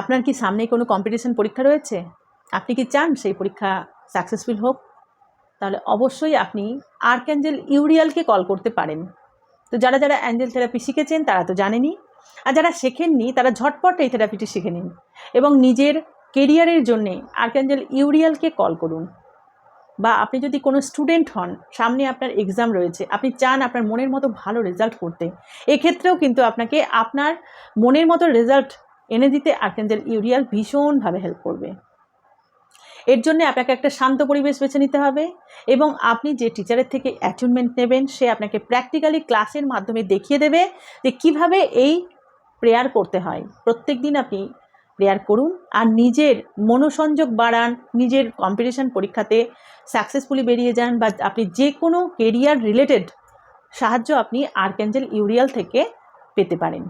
আপনার কি সামনে কোনো কম্পিটিশন পরীক্ষা রয়েছে? আপনি কি চান সেই পরীক্ষা সাকসেসফুল হোক? তাহলে অবশ্যই আপনি আর্ক্যাঞ্জেল ইউরিয়ালকে কল করতে পারেন। তো যারা যারা অ্যাঞ্জেল থেরাপি শিখেছেন, তারা তো জানেনি আর যারা শেখেননি, তারা ঝটপট এই থেরাপিটি শিখে নিন। এবং নিজের কেরিয়ারের জন্যে আর্ক্যাঞ্জেল ইউরিয়ালকে কল করুন। বা আপনি যদি কোনো স্টুডেন্ট হন, সামনে আপনার এক্সাম রয়েছে, আপনি চান আপনার মনের মতো ভালো রেজাল্ট করতে, এক্ষেত্রেও কিন্তু আপনাকে আপনার মনের মতো রেজাল্ট এনে দিতে আর্কেঞ্জেল ইউরিয়াল ভীষণভাবে হেল্প করবে। এর জন্য আপনাকে একটা শান্ত পরিবেশ বেছে নিতে হবে এবং আপনি যে টিচারের থেকে অ্যাচিভমেন্ট নেবেন, সে আপনাকে প্র্যাকটিক্যালি ক্লাসের মাধ্যমে দেখিয়ে দেবে যে কীভাবে এই প্রেয়ার করতে হয়। প্রত্যেক দিন আপনি প্রেয়ার করুন আর নিজের মনোসংযোগ বাড়ান, নিজের কম্পিটিশান পরীক্ষাতে সাকসেসফুলি বেরিয়ে যান বা আপনি যে কোনো কেরিয়ার রিলেটেড সাহায্য আপনি আর্কেঞ্জেল ইউরিয়াল থেকে পেতে পারেন।